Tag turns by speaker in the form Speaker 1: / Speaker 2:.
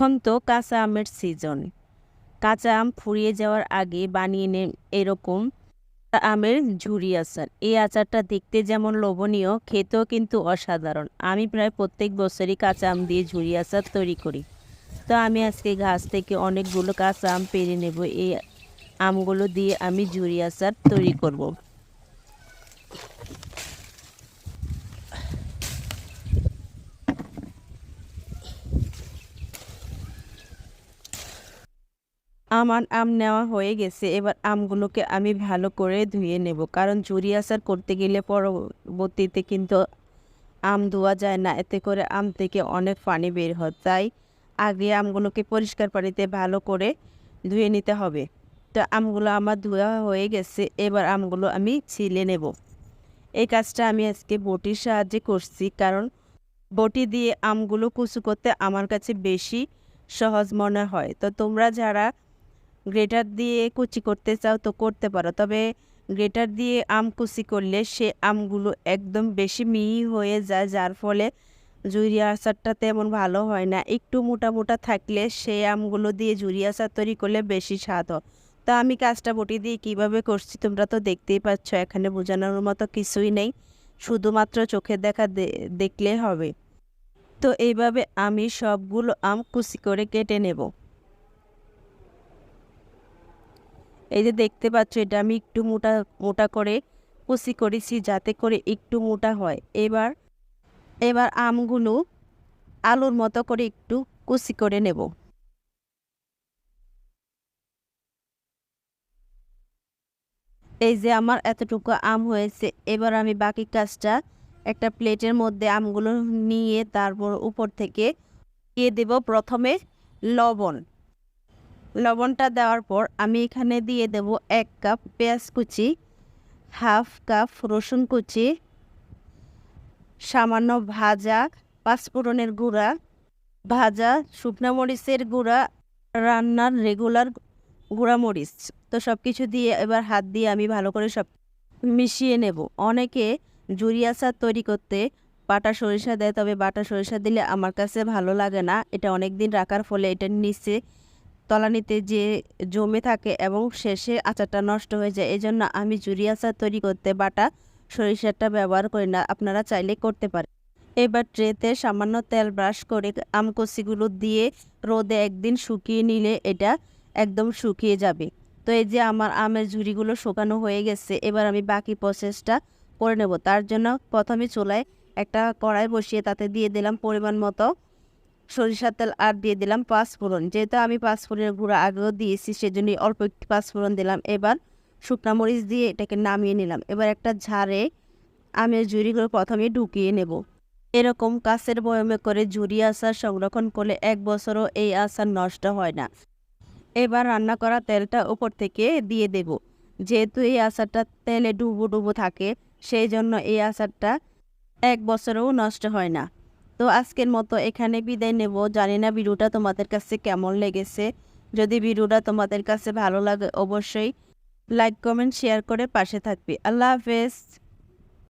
Speaker 1: এখন তো কাঁচা আমের সিজন কাঁচা আম ফুরিয়ে যাওয়ার আগে বানিয়ে নেন এরকম আমের ঝুরি আচার এই আচারটা দেখতে যেমন লোভনীয়, খেতেও কিন্তু অসাধারণ। আমি প্রায় প্রত্যেক বছরই কাঁচা আম দিয়ে ঝুরি আচার তৈরি করি। তো আমি আজকে গাছ থেকে অনেকগুলো কাঁচা আম পেরে নেব। এই আমগুলো দিয়ে আমি ঝুরি আচার তৈরি করব। আমার আম নেওয়া হয়ে গেছে, এবার আমগুলোকে আমি ভালো করে ধুয়ে নেব। কারণ ঝুরি আচার করতে গেলে পরবর্তীতে কিন্তু আম ধোয়া যায় না, এতে করে আম থেকে অনেক পানি বের হয়। তাই আগে আমগুলোকে পরিষ্কার পানিতে ভালো করে ধুয়ে নিতে হবে। তো আমগুলো আমার ধোয়া হয়ে গেছে, এবার আমগুলো আমি ছিলে নেব। এই কাজটা আমি আজকে বটির সাহায্যে করছি, কারণ বটি দিয়ে আমগুলো কুচু করতে আমার কাছে বেশি সহজ মনে হয়। তো তোমরা যারা গ্রেটার দিয়ে কুচি করতে চাও তো করতে পারো। তবে গ্রেটার দিয়ে আম কুচি করলে সে আমগুলো একদম বেশি মিহি হয়ে যায়, যার ফলে জুড়ি আচারটা তেমন ভালো হয় না। একটু মোটা মোটা থাকলে সেই আমগুলো দিয়ে জুড়ি আচার তৈরি করলে বেশি স্বাদ হয়। তা আমি কাজটা বটি দিয়ে কীভাবে করছি তোমরা তো দেখতেই পাচ্ছ, এখানে বোঝানোর মতো কিছুই নেই। শুধুমাত্র চোখে দেখা দেখলে হবে। তো এইভাবে আমি সবগুলো আম কুচি করে কেটে নেব। এই যে দেখতে পাচ্ছ, এটা আমি একটু মোটা মোটা করে কুচি করেছি যাতে করে একটু মোটা হয়। এবার এবার আমগুলো আলুর মতো করে একটু কুচি করে নেব। এই যে আমার এতটুকু আম হয়েছে, এবার আমি বাকি কাজটা একটা প্লেটের মধ্যে আমগুলো নিয়ে তারপর উপর থেকে দিয়ে দেব প্রথমে লবণ। লবণটা দেওয়ার পর আমি এখানে দিয়ে দেব এক কাপ পেঁয়াজ কুচি, হাফ কাপ রসুন কুচি, সামান্য ভাজা পাঁচফোড়নের গুঁড়া, ভাজা শুকনা মরিচের গুঁড়া, রান্নার রেগুলার গুঁড়া মরিচ। তো সব কিছু দিয়ে এবার হাত দিয়ে আমি ভালো করে সব মিশিয়ে নেব। অনেকে জুরি আচার তৈরি করতে বাটা সরিষা দেয়, তবে বাটা সরিষা দিলে আমার কাছে ভালো লাগে না। এটা অনেক দিন রাখার ফলে এটা নিচে তলানিতে যে জমে থাকে এবং শেষে আচারটা নষ্ট হয়ে যায়। এই জন্য আমি জুরি আচার তৈরি করতে বাটা সরিষাটা ব্যবহার করি না। আপনারা চাইলে করতে পারেন। এবার ট্রেতে সামান্য তেল ব্রাশ করে আমকসিগুলো দিয়ে রোদে একদিন শুকিয়ে নিলে এটা একদম শুকিয়ে যাবে। তো এই যে আমার আমের ঝুড়িগুলো শুকানো হয়ে গেছে, এবার আমি বাকি প্রসেসটা করে নেব। তার জন্য প্রথমে চুলায় একটা কড়াই বসিয়ে তাতে দিয়ে দিলাম পরিমাণ মতো সরিষার তেল আর দিয়ে দিলাম পাঁচ ফোড়ন। যেহেতু আমি পাঁচফোড়নের গুঁড়ো আগেও দিয়েছি সেজন্য অল্প একটু পাঁচ ফোড়ন দিলাম। এবার শুকনা মরিচ দিয়ে এটাকে নামিয়ে নিলাম। এবার একটা ঝাড়ে আমের ঝুড়িগুলো প্রথমে ঢুকিয়ে নেব। এরকম কাছের বয়মে করে ঝুড়ি আচার সংরক্ষণ করলে এক বছরও এই আচার নষ্ট হয় না। এবার রান্না করা তেলটা উপর থেকে দিয়ে দেব। যেহেতু এই আচারটা তেলে ডুবো ডুবো থাকে, সেই জন্য এই আচারটা এক বছরেও নষ্ট হয় না। তো আজকের মতো এখানে বিদায় নেব। জানি না ভিডিওটা তোমাদের কাছে কেমন লেগেছে। যদি ভিডিওটা তোমাদের কাছে ভালো লাগে, অবশ্যই লাইক কমেন্ট শেয়ার করে পাশে থাকবি। আল্লাহ হাফেজ।